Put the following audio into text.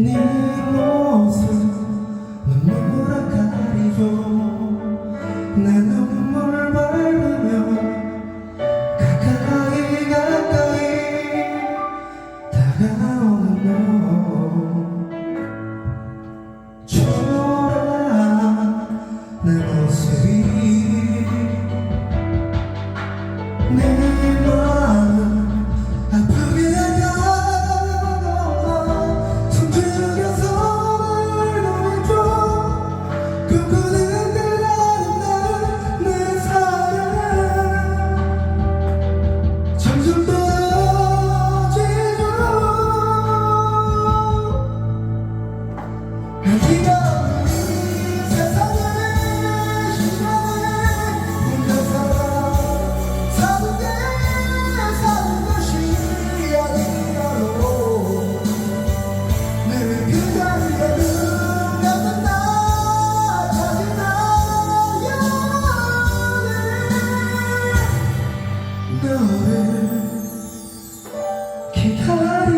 네 모습 눈물아 가리죠 나 눈물 바르면 가까이 가까이 다가오는 너. 초라한 내 모습이 내 기다려